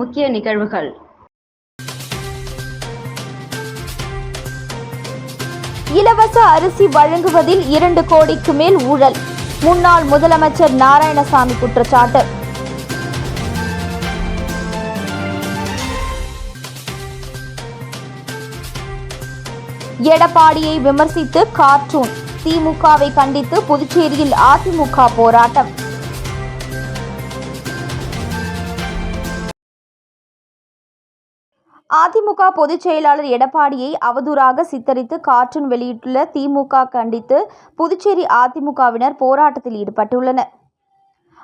முக்கிய நிகழ்வுகள். இலவச அரிசி வழங்குவதில் இரண்டு கோடிக்கு மேல் ஊழல். முன்னாள் முதலமைச்சர் நாராயணசாமி குற்றச்சாட்டு. எடப்பாடியை விமர்சித்து கார்ட்டூன். திமுகவை கண்டித்து புதுச்சேரியில் அதிமுக போராட்டம். அதிமுக பொதுச் செயலாளர் எடப்பாடியை அவதூறாக சித்தரித்து கார்ட்டூன் வெளியிட்டுள்ள திமுக கண்டித்து புதுச்சேரி அதிமுகவினர் போராட்டத்தில் ஈடுபட்டுள்ளனர்.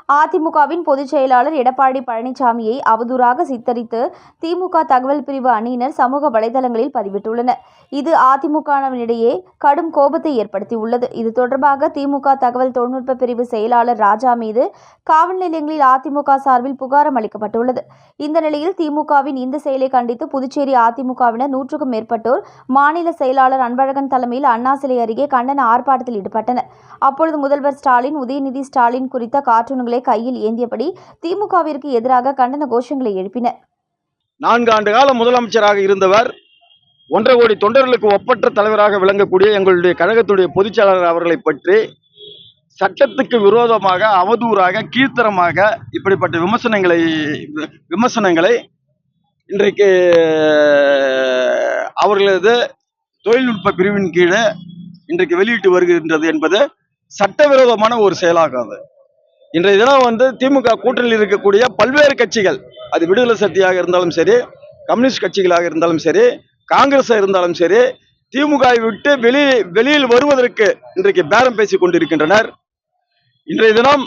அதிமுகவின் பொதுச் செயலாளர் எடப்பாடி பழனிசாமியை அவதூறாக சித்தரித்து திமுக தகவல் பிரிவு அணியினர் சமூக வலைதளங்களில் பதிவிட்டுள்ளனர். இது அதிமுகவினிடையே கடும் கோபத்தை ஏற்படுத்தியுள்ளது. இது தொடர்பாக திமுக தகவல் தொழில்நுட்ப பிரிவு செயலாளர் ராஜா மீது காவல் நிலையங்களில் அதிமுக சார்பில் புகாரம் அளிக்கப்பட்டுள்ளது. இந்த நிலையில் திமுகவின் இந்த செயலை கண்டித்து புதுச்சேரி அதிமுகவினர் நூற்றுக்கும் மேற்பட்டோர் மாநில செயலாளர் அன்பழகன் தலைமையில் அண்ணா சிலை அருகே கண்டன ஆர்ப்பாட்டத்தில் ஈடுபட்டனர். அப்பொழுது முதல்வர் ஸ்டாலின் உதயநிதி ஸ்டாலின் குறித்த கார்ட்டூன்களை கையில் ஏந்தியபடி திமுகவிற்கு எதிராக கண்டன கோஷங்களை எழுப்பினர் நான்கு ஆண்டு கால முதலமைச்சராக இருந்தவர் ஒன்றரை கோடி தொண்டர்களுக்கு ஒப்பற்ற தலைவராக விளங்கக்கூடிய எங்களுடைய கழகத்துடைய பொதுச்செயலாளர் அவர்களை பற்றி சட்டத்துக்கு விரோதமாக அவதூறாக கீழ்த்தரமாக இப்படிப்பட்ட விமர்சனங்களை விமர்சனங்களை இன்றைக்கு அவர்களது தொழில்நுட்ப பிரிவின் கீழே இன்றைக்கு வெளியிட்டு வருகின்றது என்பது சட்டவிரோதமான ஒரு செயலாகும் இன்றைய தினம் வந்து திமுக கூட்டணியில் இருக்கக்கூடிய பல்வேறு கட்சிகள் அது விடுதலை சக்தியாக இருந்தாலும் சரி கம்யூனிஸ்ட் கட்சிகளாக இருந்தாலும் சரி காங்கிரஸாக இருந்தாலும் சரி திமுகவை விட்டு வெளி வெளியில் வருவதற்கு இன்றைக்கு பேரம் பேசிக் கொண்டிருக்கின்றனர். இன்றைய தினம்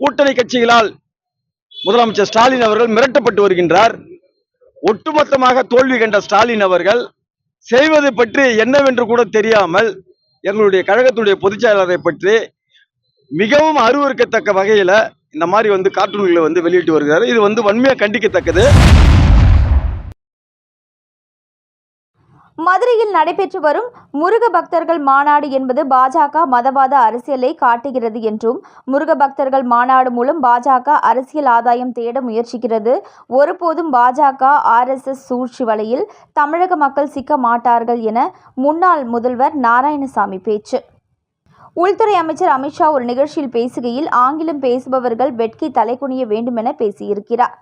கூட்டணி கட்சிகளால் முதலமைச்சர் ஸ்டாலின் அவர்கள் மிரட்டப்பட்டு வருகின்றார். ஒட்டுமொத்தமாக தோல்வி கண்ட ஸ்டாலின் அவர்கள் செய்வது பற்றி என்னவென்று கூட தெரியாமல் எங்களுடைய கழகத்துடைய பொதுச் செயலாளரை பற்றி மிகவும் அருவருக்கத்தக்க வகையில இந்த மாதிரி வந்து கார்ட்டூன்களை வந்து வெளியிட்டு வருகிறார். இது வந்து வன்மையா கண்டிக்கத்தக்கது. மதுரையில் நடைபெற்று வரும் முருக பக்தர்கள் மாநாடு என்பது பாஜக மதவாத அரசியலை காட்டுகிறது என்றும் முருக பக்தர்கள் மாநாடு மூலம் பாஜக அரசியல் ஆதாயம் தேட முயற்சிக்கிறது. ஒருபோதும் பாஜக ஆர்எஸ்எஸ் சூழ்ச்சி வலையில் தமிழக மக்கள் சிக்க மாட்டார்கள் என முன்னாள் முதல்வர் நாராயணசாமி பேச்சு. உள்துறை அமைச்சர் அமித்ஷா ஒரு நிகழ்ச்சியில் பேசுகையில் ஆங்கிலம் பேசுபவர்கள் வெட்கி தலைகுனிய வேண்டுமென பேசியிருக்கிறார்.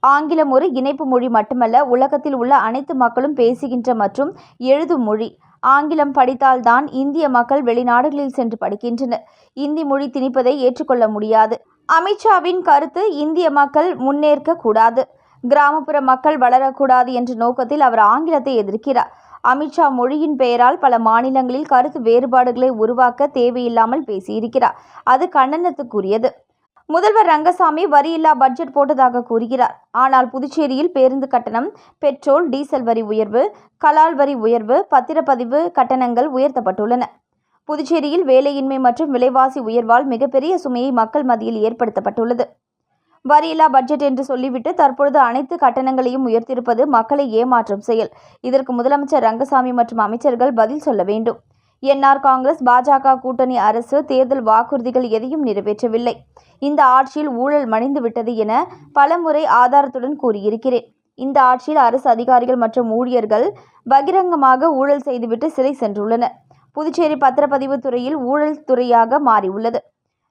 ஆங்கிலம் ஒரு இணைப்பு மொழி மட்டுமல்ல உலகத்தில் உள்ள அனைத்து மக்களும் பேசுகின்ற மற்றும் எழுதும் மொழி. ஆங்கிலம் படித்தால்தான் இந்திய மக்கள் வெளிநாடுகளில் சென்று படிக்கின்றனர். இந்தி மொழி திணிப்பதை ஏற்றுக்கொள்ள முடியாது. அமித்ஷாவின் கருத்து இந்திய மக்கள் முன்னேற்க கூடாது. கிராமப்புற மக்கள் வளரக்கூடாது என்ற நோக்கத்தில் அவர் ஆங்கிலத்தை எதிர்க்கிறார். அமித்ஷா மொழியின் பெயரால் பல மாநிலங்களில் கருத்து வேறுபாடுகளை உருவாக்க தேவையில்லாமல் பேசியிருக்கிறார். அது கண்டனத்துக்குரியது. முதல்வர் ரங்கசாமி வரியில்லா பட்ஜெட் போட்டதாக கூறுகிறார். ஆனால் புதுச்சேரியில் பேருந்து கட்டணம் பெட்ரோல் டீசல் வரி உயர்வு கலால் வரி உயர்வு பத்திரப்பதிவு கட்டணங்கள் உயர்த்தப்பட்டுள்ளன. புதுச்சேரியில் வேலையின்மை மற்றும் விலைவாசி உயர்வால் மிகப்பெரிய சுமையை மக்கள் மத்தியில் ஏற்படுத்தப்பட்டுள்ளது. வரியில்லா பட்ஜெட் என்று சொல்லிவிட்டு தற்பொழுது அனைத்து கட்டணங்களையும் உயர்த்தியிருப்பது மக்களை ஏமாற்றும் செயல். இதற்கு முதலமைச்சர் ரங்கசாமி மற்றும் அமைச்சர்கள் பதில் சொல்ல வேண்டும். என்ஆர் காங்கிரஸ் பாஜக கூட்டணி அரசு தேர்தல் வாக்குறுதிகள் எதையும் நிறைவேற்றவில்லை. இந்த ஆட்சியில் ஊழல் மணிந்து விட்டது என பலமுறை ஆதாரத்துடன் கூறியிருக்கிறேன். இந்த ஆட்சியில் அரசு அதிகாரிகள் மற்றும் ஊழியர்கள் பகிரங்கமாக ஊழல் செய்துவிட்டு சிறை சென்றுள்ளனர். புதுச்சேரி பத்திரப்பதிவு துறையில் ஊழல் துறையாக மாறியுள்ளது.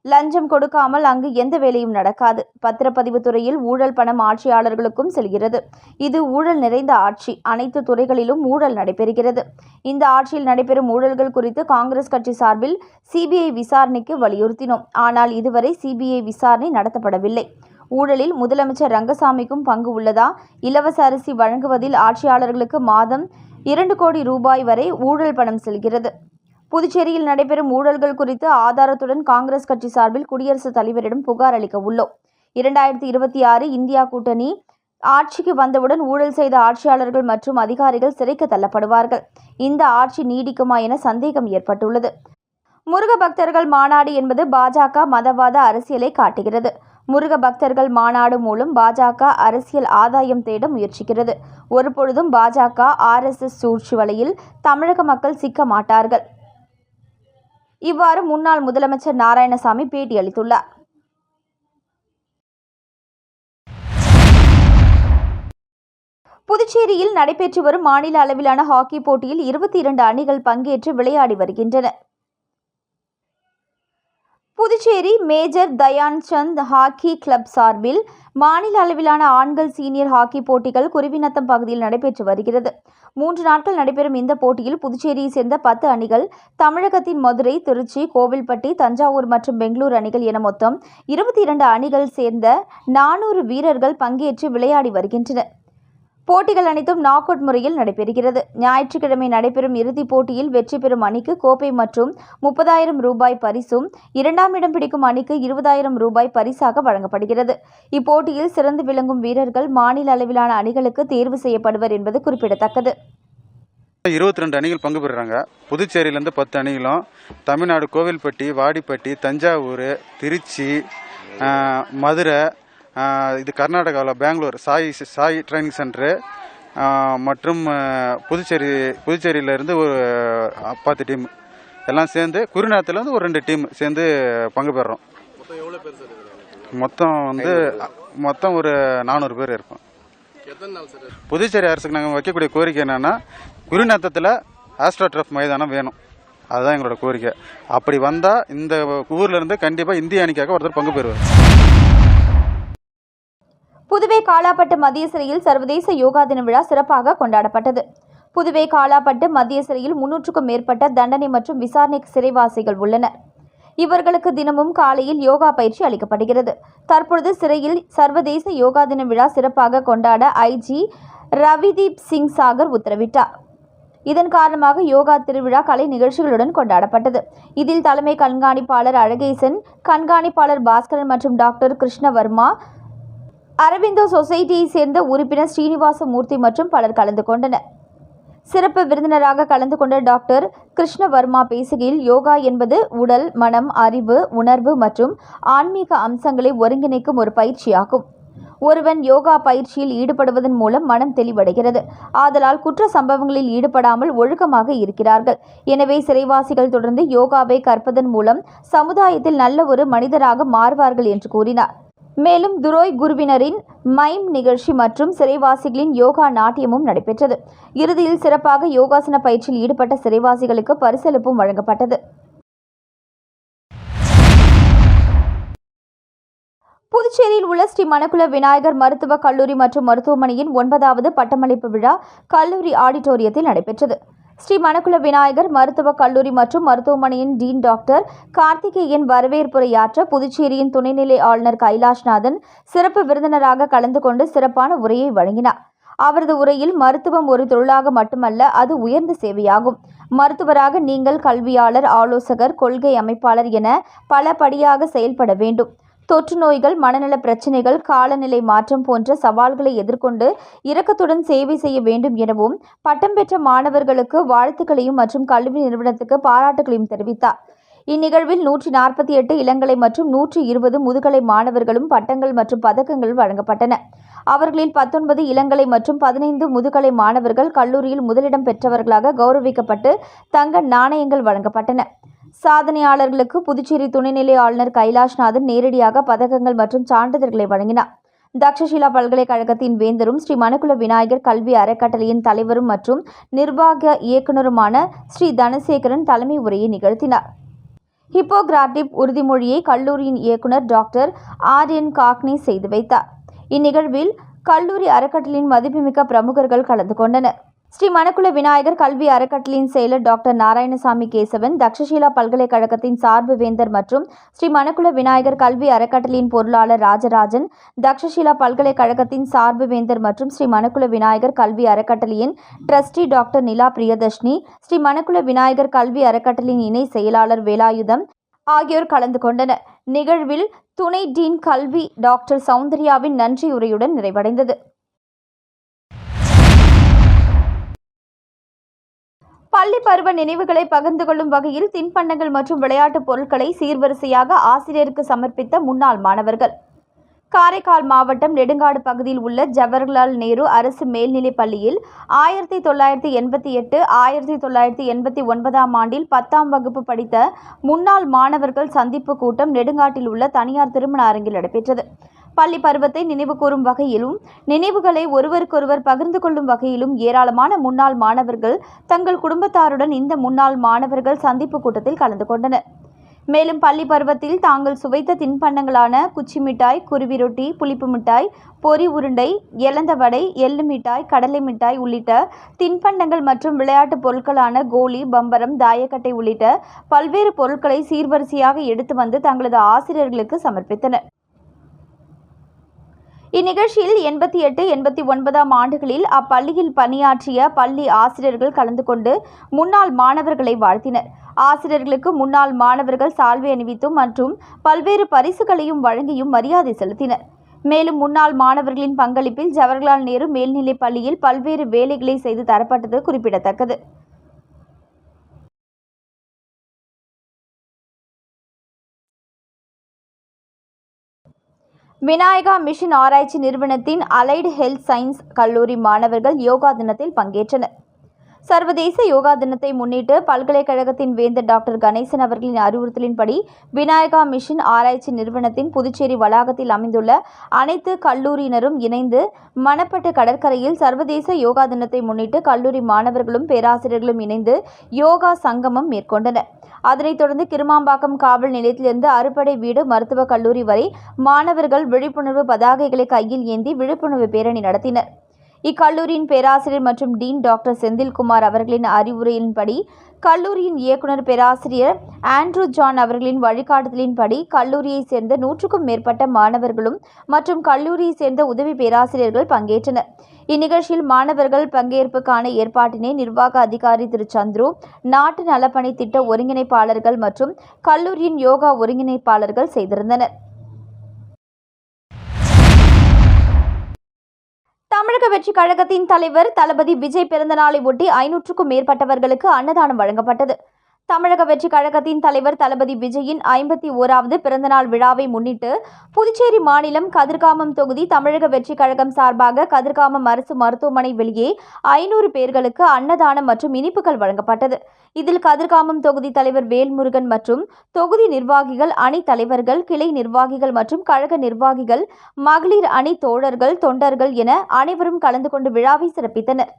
லஞ்சம் கொடுக்காமல் அங்கு எந்த வேலையும் நடக்காது. பத்திரப்பதிவு துறையில் ஊழல் பணம் ஆட்சியாளர்களுக்கும் செல்கிறது. இது ஊழல் நிறைந்த ஆட்சி. அனைத்து துறைகளிலும் ஊழல் நடைபெறுகிறது. இந்த ஆட்சியில் நடைபெறும் ஊழல்கள் குறித்து காங்கிரஸ் கட்சி சார்பில் சிபிஐ விசாரணைக்கு வலியுறுத்தினோம். ஆனால் இதுவரை சிபிஐ விசாரணை நடத்தப்படவில்லை. ஊழலில் முதலமைச்சர் ரங்கசாமிக்கும் பங்கு உள்ளதா? இலவச அரிசி வழங்குவதில் ஆட்சியாளர்களுக்கு மாதம் இரண்டு கோடி ரூபாய் வரை ஊழல் பணம் செல்கிறது. புதுச்சேரியில் நடைபெறும் ஊழல்கள் குறித்து ஆதாரத்துடன் காங்கிரஸ் கட்சி சார்பில் குடியரசுத் தலைவரிடம் புகார் அளிக்க உள்ளோம் இரண்டாயிரத்தி இருபத்தி ஆறு இந்தியா கூட்டணி ஆட்சிக்கு வந்தவுடன் ஊழல் செய்த ஆட்சியாளர்கள் மற்றும் அதிகாரிகள் சிறைக்கு தள்ளப்படுவார்கள். இந்த ஆட்சி நீடிக்குமா என சந்தேகம் ஏற்பட்டுள்ளது. முருக பக்தர்கள் மாநாடு என்பது பாஜக மதவாத அரசியலை காட்டுகிறது. முருக பக்தர்கள் மாநாடு மூலம் பாஜக அரசியல் ஆதாயம் தேட முயற்சிக்கிறது. ஒருபொழுதும் பாஜக ஆர்எஸ்எஸ் சூழ்ச்சி வலையில் தமிழக மக்கள் சிக்க மாட்டார்கள். இவ்வாறு முன்னாள் முதலமைச்சர் நாராயணசாமி பேட்டியளித்துள்ளார். புதுச்சேரியில் நடைபெற்று வரும் மாநில அளவிலான ஹாக்கி போட்டியில் இருபத்தி இரண்டு அணிகள் பங்கேற்று விளையாடி வருகின்றன. Puducherry major Dhyan Chand hockey club சார்பில் மாநில அளவிலான ஆண்கள் சீனியர் ஹாக்கி போட்டிகள் குருவிநத்தம் பகுதியில் நடைபெற்று வருகிறது. மூன்று நாட்கள் நடைபெறும் இந்த போட்டியில் புதுச்சேரியை சேர்ந்த பத்து அணிகள் தமிழகத்தின் மதுரை திருச்சி கோவில்பட்டி தஞ்சாவூர் மற்றும் பெங்களூர் அணிகள் என மொத்தம் இருபத்தி இரண்டு அணிகள் சேர்ந்த நானூறு வீரர்கள் பங்கேற்று விளையாடி வருகின்றனர். போட்டிகள் அனைத்தும் நாக் அவுட் முறையில் நடைபெறுகிறது. ஞாயிற்றுக்கிழமை நடைபெறும் இறுதிப் போட்டியில் வெற்றி பெறும் அணிக்கு கோப்பை மற்றும் முப்பதாயிரம் ரூபாய் பரிசும் இரண்டாம் இடம் பிடிக்கும் அணிக்கு இருபதாயிரம் ரூபாய் பரிசாக வழங்கப்படுகிறது. இப்போட்டியில் சிறந்து விளங்கும் வீரர்கள் மாநில அளவிலான அணிகளுக்கு தேர்வு செய்யப்படுவர் என்பது குறிப்பிடத்தக்கது. இருபத்தி ரெண்டு அணிகள் பங்கு பெறுறாங்க. புதுச்சேரியிலேருந்து பத்து அணிகளும் தமிழ்நாடு கோவில்பட்டி வாடிப்பட்டி தஞ்சாவூர் திருச்சி மதுரை இது கர்நாடகாவில் Bangalore SAI SAI training centre மற்றும் புதுச்சேரி புதுச்சேரியிலேருந்து ஒரு பத்து டீம் எல்லாம் சேர்ந்து குருநாத்துலேருந்து ஒரு ரெண்டு டீம் சேர்ந்து பங்கு பெறுறோம். மொத்தம் வந்து மொத்தம் ஒரு நானூறு பேர் இருப்போம். புதுச்சேரி அரசுக்கு நாங்கள் வைக்கக்கூடிய கோரிக்கை என்னன்னா குருநத்தத்தில் ஆஸ்ட்ரோட்ரஃப் மைதானம் வேணும். அதுதான் எங்களோட கோரிக்கை. அப்படி வந்தால் இந்த ஊர்ல இருந்து கண்டிப்பாக இந்திய அணிக்காக ஒருத்தர் பங்கு பெறுவார். புதுவை காலாப்பட்டு மத்திய சிறையில் சர்வதேச யோகா தின விழா சிறப்பாக கொண்டாடப்பட்டது. புதுவை காலாப்பட்டு மத்திய சிறையில் முன்னூற்றுக்கும் மேற்பட்ட தண்டனை மற்றும் விசாரணை சிறைவாசிகள் உள்ளனர். இவர்களுக்கு தினமும் காலையில் யோகா பயிற்சி அளிக்கப்படுகிறது. தற்பொழுது சிறையில் சர்வதேச யோகா தின விழா சிறப்பாக கொண்டாட ஐஜி ரவிதீப் சிங் சாகர் உத்தரவிட்டார். இதன் காரணமாக யோகா திருவிழா கலை நிகழ்ச்சிகளுடன் கொண்டாடப்பட்டது. இதில் தலைமை கண்காணிப்பாளர் அழகேசன் கண்காணிப்பாளர் பாஸ்கரன் மற்றும் டாக்டர் கிருஷ்ணவர்மா அரவிந்தோ சொசைட்டியை சேர்ந்த உறுப்பினர் ஸ்ரீனிவாச மூர்த்தி மற்றும் பலர் கலந்து கொண்டனர். சிறப்பு விருந்தினராக கலந்து கொண்ட டாக்டர் கிருஷ்ணவர்மா பேசுகையில் யோகா என்பது உடல் மனம் அறிவு உணர்வு மற்றும் ஆன்மீக அம்சங்களை ஒருங்கிணைக்கும் ஒரு பயிற்சியாகும். ஒருவன் யோகா பயிற்சியில் ஈடுபடுவதன் மூலம் மனம் தெளிவடைகிறது. ஆதலால் குற்ற சம்பவங்களில் ஈடுபடாமல் ஒழுக்கமாக இருக்கிறார்கள். எனவே சிறைவாசிகள் தொடர்ந்து யோகாவை கற்பதன் மூலம் சமுதாயத்தில் நல்ல ஒரு மனிதராக மாறுவார்கள் என்று கூறினார். மேலும் துரோய் குருவினரின் மைம் நிகழ்ச்சி மற்றும் சிறைவாசிகளின் யோகா நாட்டியமும் நடைபெற்றது. இறுதியில் சிறப்பாக யோகாசன பயிற்சியில் ஈடுபட்ட சிறைவாசிகளுக்கு பரிசளிப்பும் வழங்கப்பட்டது. புதுச்சேரியில் உள்ள ஸ்ரீ மணக்குள விநாயகர் மருத்துவக் கல்லூரி மற்றும் மருத்துவமனையின் ஒன்பதாவது பட்டமளிப்பு விழா கல்லூரி ஆடிட்டோரியத்தில் நடைபெற்றது. ஸ்ரீ மணக்குல விநாயகர் மருத்துவக் கல்லூரி மற்றும் மருத்துவமனையின் டீன் டாக்டர் கார்த்திகேயன் வரவேற்புரையாற்ற புதுச்சேரியின் துணைநிலை ஆளுநர் கைலாஷ்நாதன் சிறப்பு விருந்தினராக கலந்து கொண்டு சிறப்பான உரையை வழங்கினார். அவரது உரையில் மருத்துவம் ஒரு தொழிலாக மட்டுமல்ல அது உயர்ந்த சேவையாகும். மருத்துவராக நீங்கள் கல்வியாளர் ஆலோசகர் கொள்கை அமைப்பாளர் என பல படியாக செயல்பட வேண்டும். தொற்று நோய்கள் மனநல பிரச்சினைகள் காலநிலை மாற்றம் போன்ற சவால்களை எதிர்கொண்டு இரக்கத்துடன் சேவை செய்ய வேண்டும் எனவும் பட்டம் பெற்ற மாணவர்களுக்கு வாழ்த்துக்களையும் மற்றும் கல்வி நிறுவனத்துக்கு பாராட்டுகளையும் தெரிவித்தார். இந்நிகழ்வில் நூற்றி நாற்பத்தி எட்டு இளங்கலை மற்றும் நூற்றி இருபது முதுகலை மாணவர்களும் பட்டங்கள் மற்றும் பதக்கங்கள் வழங்கப்பட்டன. அவர்களில் பத்தொன்பது இளங்கலை மற்றும் பதினைந்து முதுகலை மாணவர்கள் கல்லூரியில் முதலிடம் பெற்றவர்களாக கௌரவிக்கப்பட்டு தங்க நாணயங்கள் வழங்கப்பட்டன. சாதனையாளர்களுக்கு புதுச்சேரி துணைநிலை ஆளுநர் கைலாஷ்நாதன் நேரடியாக பதக்கங்கள் மற்றும் சான்றிதழ்களை வழங்கினார். தக்ஷஷிலா பல்கலைக்கழகத்தின் வேந்தரும் ஸ்ரீ மணக்குல விநாயகர் கல்வி அறக்கட்டளையின் தலைவரும் மற்றும் நிர்வாக இயக்குநருமான ஸ்ரீ தனசேகரன் தலைமை உரையை நிகழ்த்தினார். ஹிப்போகிராட்டிப் உறுதிமொழியை கல்லூரியின் இயக்குனர் டாக்டர் ஆர் என் காக்னி செய்து வைத்தார். இந்நிகழ்வில் கல்லூரி அறக்கட்டளையின் மதிப்புமிக்க பிரமுகர்கள் கலந்து கொண்டனர். ஸ்ரீ மணக்குள விநாயகர் கல்வி அறக்கட்டளையின் செயலர் டாக்டர் நாராயணசாமி கேசவன் தக்ஷசீலா பல்கலைக்கழகத்தின் சார்பு வேந்தர் மற்றும் ஸ்ரீ மணக்குள விநாயகர் கல்வி அறக்கட்டளையின் பொருளாளர் ராஜராஜன் தக்ஷசீலா பல்கலைக்கழகத்தின் சார்பு வேந்தர் மற்றும் ஸ்ரீ மணக்குள விநாயகர் கல்வி அறக்கட்டளையின் ட்ரஸ்டி டாக்டர் நிலா பிரியதர்ஷினி ஸ்ரீ மணக்குள விநாயகர் கல்வி அறக்கட்டளையின் இணை செயலாளர் வேலாயுதம் ஆகியோர் கலந்து கொண்டனர். நிகழ்வில் துணை டீன் கல்வி டாக்டர் சௌந்தர்யாவின் நன்றியுரையுடன் நிறைவடைந்தது. பள்ளி பருவ நினைவுகளை பகிர்ந்து கொள்ளும் வகையில் தின்பண்டங்கள் மற்றும் விளையாட்டுப் பொருட்களை சீர்வரிசையாக ஆசிரியருக்கு சமர்ப்பித்த முன்னாள் மாணவர்கள். காரைக்கால் மாவட்டம் நெடுங்காடு பகுதியில் உள்ள ஜவஹர்லால் நேரு அரசு மேல்நிலைப் பள்ளியில் ஆயிரத்தி தொள்ளாயிரத்தி எண்பத்தி எட்டு ஆயிரத்தி தொள்ளாயிரத்தி எண்பத்தி ஒன்பதாம் ஆண்டில் பத்தாம் வகுப்பு படித்த முன்னாள் மாணவர்கள் சந்திப்பு கூட்டம் நெடுங்காட்டில் உள்ள தனியார் திருமண அரங்கில் நடைபெற்றது. பள்ளி பருவத்தை நினைவு கூறும் வகையிலும் நினைவுகளை ஒருவருக்கொருவர் பகிர்ந்து கொள்ளும் வகையிலும் ஏராளமான முன்னாள் மாணவர்கள் தங்கள் குடும்பத்தாருடன் இந்த முன்னாள் மாணவர்கள் சந்திப்பு கூட்டத்தில் கலந்து கொண்டனர். மேலும் பள்ளி பருவத்தில் தாங்கள் சுவைத்த தின்பண்டங்களான குச்சி மிட்டாய் குருவி ரொட்டி புளிப்பு மிட்டாய் பொரி உருண்டை எலந்த வடை எள்ளு மிட்டாய் கடலை மிட்டாய் உள்ளிட்ட தின்பண்டங்கள் மற்றும் விளையாட்டுப் பொருட்களான கோலி பம்பரம் தாயக்கட்டை உள்ளிட்ட பல்வேறு பொருட்களை சீர்வரிசையாக எடுத்து வந்து தங்களது ஆசிரியர்களுக்கு சமர்ப்பித்தனர். இந்நிகழ்ச்சியில் எண்பத்தி எட்டு எண்பத்தி ஒன்பதாம் ஆண்டுகளில் அப்பள்ளியில் பணியாற்றிய பள்ளி ஆசிரியர்கள் கலந்து கொண்டு முன்னாள் மாணவர்களை வாழ்த்தினர். ஆசிரியர்களுக்கு முன்னாள் மாணவர்கள் சால்வை அணிவித்தும் மற்றும் பல்வேறு பரிசுகளையும் வழங்கியும் மரியாதை செலுத்தினர். மேலும் முன்னாள் மாணவர்களின் பங்களிப்பில் ஜவஹர்லால் நேரு மேல்நிலைப் பள்ளியில் பல்வேறு வேலைகளை செய்து தரப்பட்டது குறிப்பிடத்தக்கது. விநாயகா மிஷன் ஆராய்ச்சி நிறுவனத்தின் அலைடு ஹெல்த் சயின்ஸ் கல்லூரி மாணவர்கள் யோகா தினத்தில் பங்கேற்றனர். சர்வதேச யோகா தினத்தை முன்னிட்டு பல்கலைக்கழகத்தின் வேந்தர் டாக்டர் கணேசன் அவர்களின் அறிவுறுத்தலின்படி விநாயகா மிஷன் ஆராய்ச்சி நிறுவனத்தின் புதுச்சேரி வளாகத்தில் அமைந்துள்ள அனைத்து கல்லூரியினரும் இணைந்து மணப்பட்டு கடற்கரையில் சர்வதேச யோகா தினத்தை முன்னிட்டு கல்லூரி மாணவர்களும் பேராசிரியர்களும் இணைந்து யோகா சங்கமம் மேற்கொண்டனர். அதனைத் தொடர்ந்து கிருமாம்பாக்கம் காவல் நிலையத்திலிருந்து அறுபடை வீடு மருத்துவக் கல்லூரி வரை மாணவர்கள் விழிப்புணர்வு பதாகைகளை கையில் ஏந்தி விழிப்புணர்வு பேரணி நடத்தினர். இக்கல்லூரியின் பேராசிரியர் மற்றும் டீன் டாக்டர் செந்தில்குமார் அவர்களின் அறிவுரையின்படி கல்லூரியின் இயக்குனர் பேராசிரியர் ஆண்ட்ரூ ஜான் அவர்களின் வழிகாட்டுதலின்படி கல்லூரியைச் சேர்ந்த நூற்றுக்கும் மேற்பட்ட மாணவர்களும் மற்றும் கல்லூரியைச் சேர்ந்த உதவி பேராசிரியர்கள் பங்கேற்றனர். இந்நிகழ்ச்சியில் மாணவர்கள் பங்கேற்புக்கான ஏற்பாட்டினை நிர்வாக அதிகாரி திரு. சந்துரு நாட்டு நலப்பணி திட்ட ஒருங்கிணைப்பாளர்கள் மற்றும் கல்லூரியின் யோகா ஒருங்கிணைப்பாளர்கள் செய்திருந்தனர். தமிழக வெற்றி கழகத்தின் தலைவர் தளபதி விஜய் பிறந்தநாளை ஒட்டி ஐநூற்றுக்கும் மேற்பட்டவர்களுக்கு அன்னதானம் வழங்கப்பட்டது. தமிழக வெற்றி கழகத்தின் தலைவர் தளபதி விஜயின் ஐம்பத்தி ஓராவது பிறந்தநாள் விழாவை முன்னிட்டு புதுச்சேரி மாநிலம் கதிர்காமம் தொகுதி தமிழக வெற்றி கழகம் சார்பாக கதிர்காமம் அரசு மருத்துவமனை வெளியே ஐநூறு பேர்களுக்கு அன்னதானம் மற்றும் இனிப்புகள் வழங்கப்பட்டது. இதில் கதிர்காமம் தொகுதி தலைவர் வேல்முருகன் மற்றும் தொகுதி நிர்வாகிகள் அணி தலைவர்கள் கிளை நிர்வாகிகள் மற்றும் கழக நிர்வாகிகள் மகளிர் அணி தோழர்கள் தொண்டர்கள் என அனைவரும் கலந்து கொண்டு விழாவை சிறப்பித்தனர்.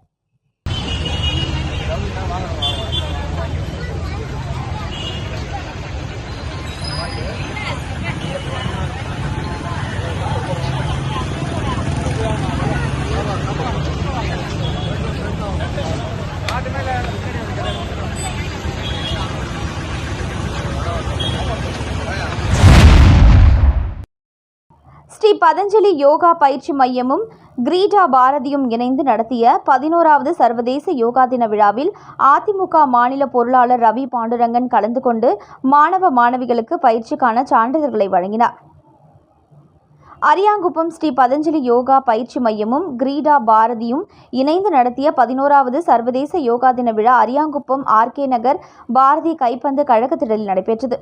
ஸ்ரீ பதஞ்சலி யோகா பயிற்சி மையமும் கிரீடா பாரதியும் இணைந்து நடத்திய பதினோராவது சர்வதேச யோகா தின விழாவில் அதிமுக மாநில பொருளாளர் ரவி பாண்டுரங்கன் கலந்து கொண்டு மாணவ மாணவிகளுக்கு பயிற்சிக்கான சான்றிதழ்களை வழங்கினார். அரியாங்குப்பம் ஸ்ரீ பதஞ்சலி யோகா பயிற்சி மையமும் கிரீடா பாரதியும் இணைந்து நடத்திய பதினோராவது சர்வதேச யோகா தின விழா அரியாங்குப்பம் ஆர்கே நகர் பாரதி கைப்பந்து கழகத்திடலில் நடைபெற்றது.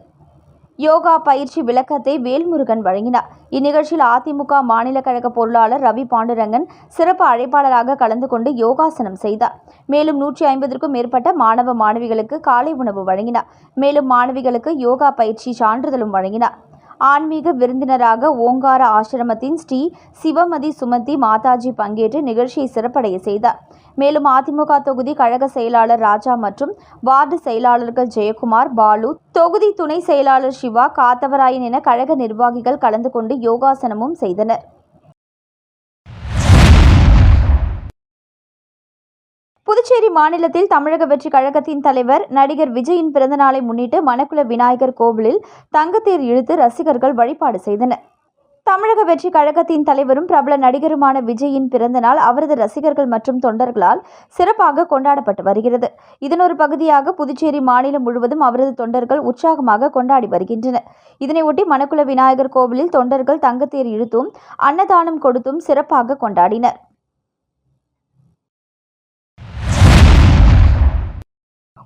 யோகா பயிற்சி விளக்கத்தை வேல்முருகன் வழங்கினார். இந்நிகழ்ச்சியில் அதிமுக மாநில கழக பொருளாளர் ரவி பாண்டுரங்கன் சிறப்பு அழைப்பாளராக கலந்து கொண்டு யோகாசனம் செய்தார். மேலும் நூற்றி ஐம்பதற்கும் மேற்பட்ட மாணவ மாணவிகளுக்கு காலை உணவு வழங்கினார். மேலும் மாணவிகளுக்கு யோகா பயிற்சி சான்றிதழும் வழங்கினார். ஆன்மீக விருந்தினராக ஓங்கார ஆசிரமத்தின் ஸ்ரீ சிவமதி சுமதி மாதாஜி பங்கேற்று நிகழ்ச்சியை சிறப்படைய செய்தார். மேலும் அதிமுக தொகுதி கழக செயலாளர் ராஜா மற்றும் வார்டு செயலாளர்கள் ஜெயக்குமார் பாலு தொகுதி துணை செயலாளர் சிவா காத்தவராயன் என கழக நிர்வாகிகள் கலந்து கொண்டு யோகாசனமும் செய்தனர். புதுச்சேரி மாநிலத்தில் தமிழக வெற்றி கழகத்தின் தலைவர் நடிகர் விஜயின் பிறந்தநாளை முன்னிட்டு மணக்குள விநாயகர் கோவிலில் தங்கத்தேர் இழுத்து ரசிகர்கள் வழிபாடு செய்தனர். தமிழக வெற்றி கழகத்தின் தலைவரும் பிரபல நடிகருமான விஜயின் பிறந்தநாள் அவரது ரசிகர்கள் மற்றும் தொண்டர்களால் சிறப்பாக கொண்டாடப்பட்டு வருகிறது. இதன் ஒரு பகுதியாக புதுச்சேரி மாநிலம் முழுவதும் அவரது தொண்டர்கள் உற்சாகமாக கொண்டாடி வருகின்றனர். இதனையொட்டி மணக்குள விநாயகர் கோவிலில் தொண்டர்கள் தங்கத்தேர் இழுத்தும் அன்னதானம் கொடுத்தும் சிறப்பாக கொண்டாடினர்.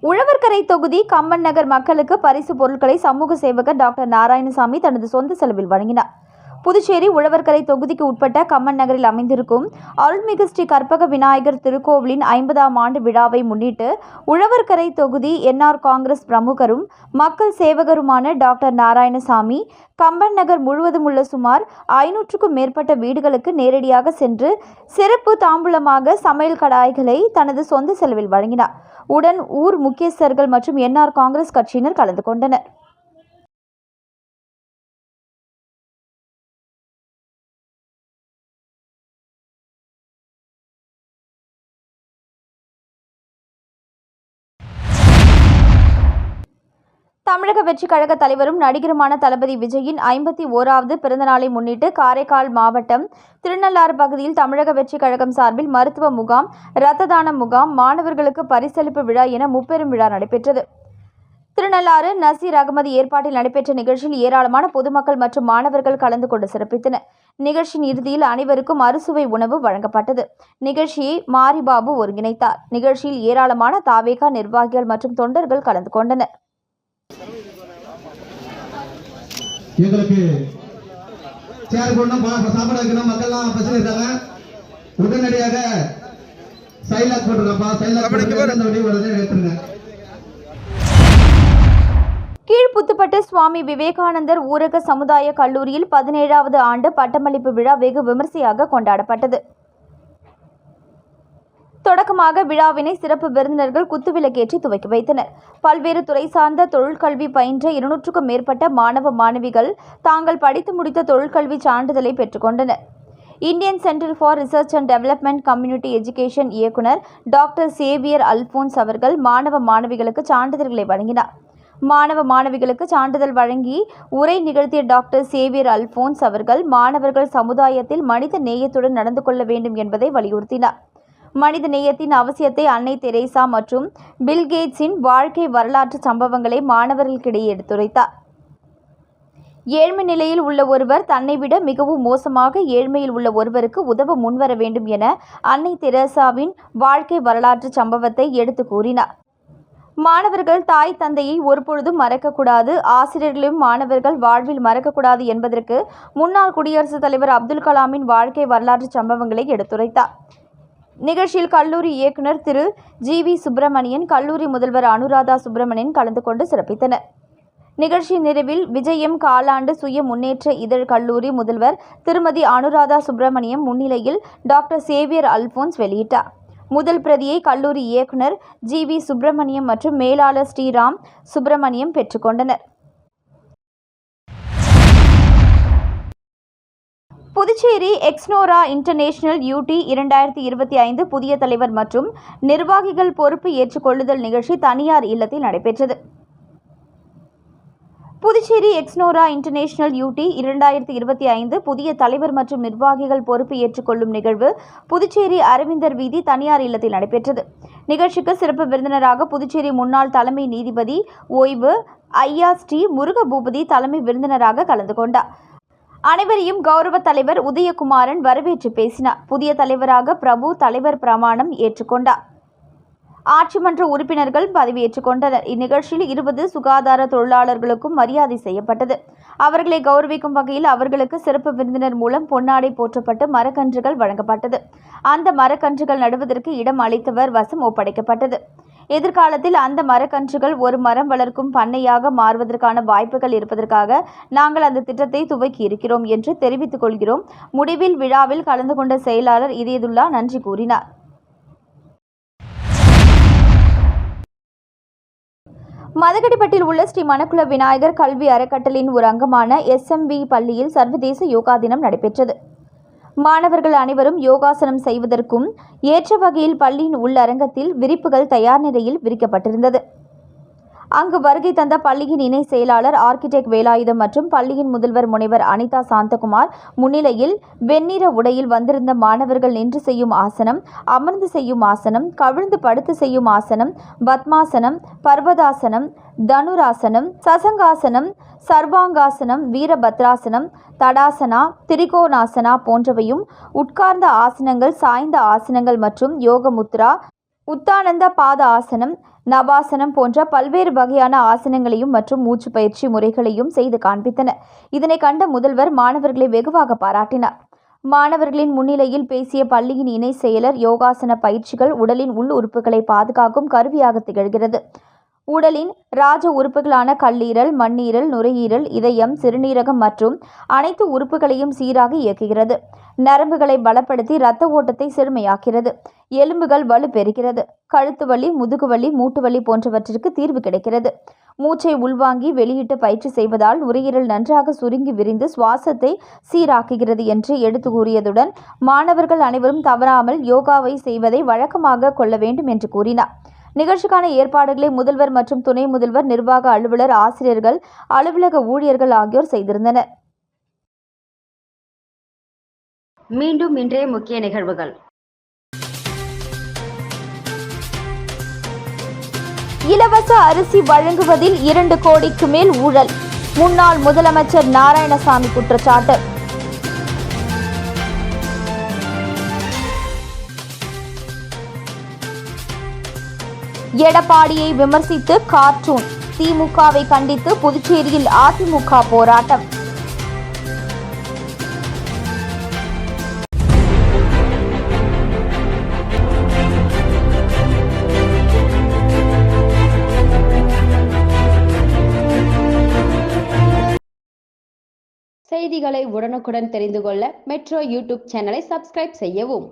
உழவர்கரை தொகுதி கம்மன் நகர் மக்களுக்கு பரிசு பொருட்களை சமூக சேவகர் டாக்டர் நாராயணசாமி தனது சொந்த செலவில் வழங்கினார். புதுச்சேரி உழவர்கரை தொகுதிக்கு உட்பட்ட கம்மன் நகரில் அமைந்திருக்கும் அருள்மிகு ஸ்ரீ கற்பக விநாயகர் திருக்கோவிலின் ஐம்பதாம் ஆண்டு விழாவை முன்னிட்டு உழவர்கரை தொகுதி என்ஆர் காங்கிரஸ் பிரமுகரும் மக்கள் சேவகருமான டாக்டர் நாராயணசாமி கம்பன் நகர் முழுவதும் உள்ள சுமார் ஐநூற்றுக்கும் மேற்பட்ட வீடுகளுக்கு நேரடியாக சென்று சிறப்பு தாம்பூலமாக சமையல் கடாய்களை தனது சொந்த செலவில் வழங்கினார். உடன் ஊர் முக்கியஸ்தர்கள் மற்றும் என்ஆர் காங்கிரஸ் கட்சியினர் கலந்து கொண்டனர். தமிழக வெற்றி கழக தலைவரும் நடிகருமான தளபதி விஜயின் ஐம்பத்தி ஓராவது பிறந்தநாளை முன்னிட்டு காரைக்கால் மாவட்டம் திருநள்ளாறு பகுதியில் தமிழக வெற்றி கழகம் சார்பில் மருத்துவ முகாம் இரத்த தான முகாம் மாணவர்களுக்கு பரிசளிப்பு விழா என முப்பெரும் விழா நடைபெற்றது. திருநள்ளாறு நசீர் அகமது ஏற்பாட்டில் நடைபெற்ற நிகழ்ச்சியில் ஏராளமான பொதுமக்கள் மற்றும் மாணவர்கள் கலந்து கொண்டு சிறப்பித்தனர். நிகழ்ச்சியின் இறுதியில் அனைவருக்கும் அறுசுவை உணவு வழங்கப்பட்டது. நிகழ்ச்சியை மாரிபாபு ஒருங்கிணைத்தார். நிகழ்ச்சியில் ஏராளமான தாவேகா நிர்வாகிகள் மற்றும் தொண்டர்கள் கலந்து கொண்டனர். எங்களுக்கு சேர் போடணும் சாப்பாடு வைக்கணும் மக்கள்லாம் இருக்காங்க. உடனடியாக சைலாக் போட்டுருக்கப்பா சைலாக் எடுத்துருங்க கீழ்புத்துப்பட்டு சுவாமி விவேகானந்தர் ஊரக சமுதாய கல்லூரியில் பதினேழாவது ஆண்டு பட்டமளிப்பு விழா வெகு விமர்சையாக கொண்டாடப்பட்டது. தொடக்கமாக விழாவினை சிறப்பு விருந்தினர்கள் குத்துவிளக்கேற்றி துவக்கி வைத்தனர். பல்வேறு துறை சார்ந்த தொழிற்கல்வி பயின்ற இருநூற்றுக்கும் மேற்பட்ட மாணவ மாணவிகள் தாங்கள் படித்து முடித்த தொழிற்கல்வி சான்றிதழை பெற்றுக்கொண்டனர் Indian centre for research and development community education இயக்குனர் டாக்டர் சேவியர் அல்போன்ஸ் அவர்கள் மாணவ மாணவிகளுக்கு சான்றிதழ்களை வழங்கினார். மாணவ மாணவிகளுக்கு சான்றிதழ் வழங்கி உரை நிகழ்த்திய டாக்டர் சேவியர் அல்போன்ஸ் அவர்கள் மாணவர்கள் சமுதாயத்தில் மனித நேயத்துடன் நடந்து கொள்ள வேண்டும் என்பதை வலியுறுத்தினார். மனித நேயத்தின் அவசியத்தை அன்னை தெரேசா மற்றும் பில்கேட்ஸின் வாழ்க்கை வரலாற்று சம்பவங்களை மாணவர்களுக்கிடையே எடுத்துரைத்தார். ஏழ்மை நிலையில் உள்ள ஒருவர் தன்னை விட மிகவும் மோசமாக ஏழ்மையில் உள்ள ஒருவருக்கு உதவ முன்வர வேண்டும் என அன்னை தெரேசாவின் வாழ்க்கை வரலாற்று சம்பவத்தை எடுத்து கூறினார். மாணவர்கள் தாய் தந்தையை ஒருபொழுதும் மறக்கக்கூடாது. ஆசிரியர்களையும் மாணவர்கள் வாழ்வில் மறக்கக்கூடாது என்பதற்கு முன்னாள் குடியரசுத் தலைவர் அப்துல் கலாமின் வாழ்க்கை வரலாற்று சம்பவங்களை எடுத்துரைத்தார். நிகழ்ச்சியில் கல்லூரி இயக்குனர் திரு. ஜி. வி. சுப்பிரமணியன் கல்லூரி முதல்வர் அனுராதா சுப்பிரமணியன் கலந்து கொண்டு சிறப்பித்தனர். நிகழ்ச்சி நிறைவில் விஜயம் காலாண்டு சுய முன்னேற்ற இதழ் கல்லூரி முதல்வர் திருமதி அனுராதா சுப்பிரமணியம் முன்னிலையில் டாக்டர் சேவியர் அல்போன்ஸ் வெளியிட்டார். முதல் பிரதியை கல்லூரி இயக்குனர் ஜி. வி. சுப்பிரமணியம் மற்றும் மேலாளர் ஸ்ரீராம் சுப்பிரமணியம் பெற்றுக்கொண்டனர் புதுச்சேரி எக்ஸ்னோரா இன்டர்நேஷனல் யூடி இரண்டாயிரத்தி இருபத்தி ஐந்து புதிய தலைவர் மற்றும் நிர்வாகிகள் பொறுப்பு ஏற்றுக்கொள்ளுதல் நிகழ்ச்சி தனியார் இல்லத்தில் நடைபெற்றது. புதுச்சேரி எக்ஸ்னோரா இன்டர்நேஷனல் யூடி இரண்டாயிரத்தி இருபத்தி ஐந்து புதிய தலைவர் மற்றும் நிர்வாகிகள் பொறுப்பு ஏற்றுக்கொள்ளும் நிகழ்வு புதுச்சேரி அரவிந்தர் வீதி தனியார் இல்லத்தில் நடைபெற்றது. நிகழ்ச்சிக்கு சிறப்பு விருந்தினராக புதுச்சேரி முன்னாள் தலைமை நீதிபதி ஓய்வு ஐயா ஸ்ரீ முருகபூபதி தலைமை விருந்தினராக கலந்து கொண்டார். அனைவரையும் கௌரவ தலைவர் உதயகுமாரன் வரவேற்று பேசினார். புதிய தலைவராக பிரபு தலைவர் பிரமாணம் ஏற்றுக்கொண்டார். ஆட்சி மன்ற உறுப்பினர்கள் பதவியேற்றுக் கொண்டனர். இந்நிகழ்ச்சியில் இருபது சுகாதார தொழிலாளர்களுக்கும் மரியாதை செய்யப்பட்டது. அவர்களை கௌரவிக்கும் வகையில் அவர்களுக்கு சிறப்பு விருந்தினர் மூலம் பொன்னாடை போற்றப்பட்டு மரக்கன்றுகள் வழங்கப்பட்டது. அந்த மரக்கன்றுகள் நடுவதற்கு இடம் அளித்தவர் வசம் ஒப்படைக்கப்பட்டது. எதிர்காலத்தில் அந்த மரக்கன்றுகள் ஒரு மரம் வளர்க்கும் பண்ணையாக மாறுவதற்கான வாய்ப்புகள் இருப்பதற்காக நாங்கள் அந்த திட்டத்தை துவக்கி இருக்கிறோம் என்று தெரிவித்துக் கொள்கிறோம். முடிவில் விழாவில் கலந்து கொண்ட செயலாளர் இதயதுல்லா நன்றி கூறினார். மதகடிப்பட்டில் உள்ள ஸ்ரீ மணக்குள விநாயகர் கல்வி அறக்கட்டளையின் ஒரு அங்கமான எஸ்எம்வி பள்ளியில் சர்வதேச யோகா தினம் நடைபெற்றது. மாணவர்கள் அனைவரும் யோகாசனம் செய்வதற்கும் ஏற்ற வகையில் பள்ளியின் உள்ளரங்கத்தில் விரிப்புகள் தயார் நிலையில் விரிக்கப்பட்டிருந்தது. அங்கு வருகை தந்த பள்ளியின் இணை செயலாளர் ஆர்கிடெக்ட் வேலாயுதம் மற்றும் பள்ளியின் முதல்வர் முனைவர் அனிதா சாந்தகுமார் முன்னிலையில் வெண்ணிற உடையில் வந்திருந்த மாணவர்கள் நின்று செய்யும் ஆசனம் அமர்ந்து செய்யும் ஆசனம் கவிழ்ந்து படுத்து செய்யும் ஆசனம் பத்மாசனம் பர்வதாசனம் தனுராசனம் சசங்காசனம் சர்வாங்காசனம் வீரபத்ராசனம் தடாசனா திரிகோணாசனா போன்றவையும் உட்கார்ந்த ஆசனங்கள் சாய்ந்த ஆசனங்கள் மற்றும் யோகமுத்ரா உத்தானந்த பாத ஆசனம் நபாசனம் போன்ற பல்வேறு வகையான ஆசனங்களையும் மற்றும் மூச்சு பயிற்சி முறைகளையும் செய்து காண்பித்தனர். இதனை கண்ட முதல்வர் மாணவர்களை வெகுவாக பாராட்டினார். மாணவர்களின் முன்னிலையில் பேசிய பள்ளியின் இணை செயலர் யோகாசன பயிற்சிகள் உடலின் உள் உறுப்புகளை பாதுகாக்கும் கருவியாக திகழ்கிறது. உடலின் ராஜ உறுப்புகளான கல்லீரல் மண்ணீரல் நுரையீரல் இதயம் சிறுநீரகம் மற்றும் அனைத்து உறுப்புகளையும் சீராக இயக்குகிறது. நரம்புகளை பலப்படுத்தி இரத்த ஓட்டத்தை செழுமையாக்கிறது எலும்புகள் வலுப்பெறுகிறது கழுத்து வலி முதுகு வலி மூட்டு வலி போன்றவற்றிற்கு தீர்வு கிடைக்கிறது. மூச்சை உள்வாங்கி வெளியிட்டு பயிற்சி செய்வதால் நுரையீரல் நன்றாக சுருங்கி விரிந்து சுவாசத்தை சீராக்குகிறது என்று எடுத்து கூறியதுடன் மாணவர்கள் அனைவரும் தவறாமல் யோகாவை செய்வதை வழக்கமாக கொள்ள வேண்டும் என்று கூறினார். நிகழ்ச்சிக்கான ஏற்பாடுகளை முதல்வர் மற்றும் துணை முதல்வர் நிர்வாக அலுவலர் ஆசிரியர்கள் அலுவலக ஊழியர்கள் ஆகியோர் செய்திருந்தனர். மீண்டும் இன்றைய முக்கிய நிகழ்வுகள். இலவச அரிசி வழங்குவதில் இரண்டு கோடிக்கு மேல் ஊழல். முன்னாள் முதலமைச்சர் நாராயணசாமி குற்றச்சாட்டு. எடப்பாடியை விமர்சித்து கார்ட்டூன். திமுகவை கண்டித்து புதுச்சேரியில் அதிமுக போராட்டம். செய்திகளை உடனுக்குடன் தெரிந்து கொள்ள மெட்ரோ யூடியூப் சேனலை சப்ஸ்கிரைப் செய்யவும்.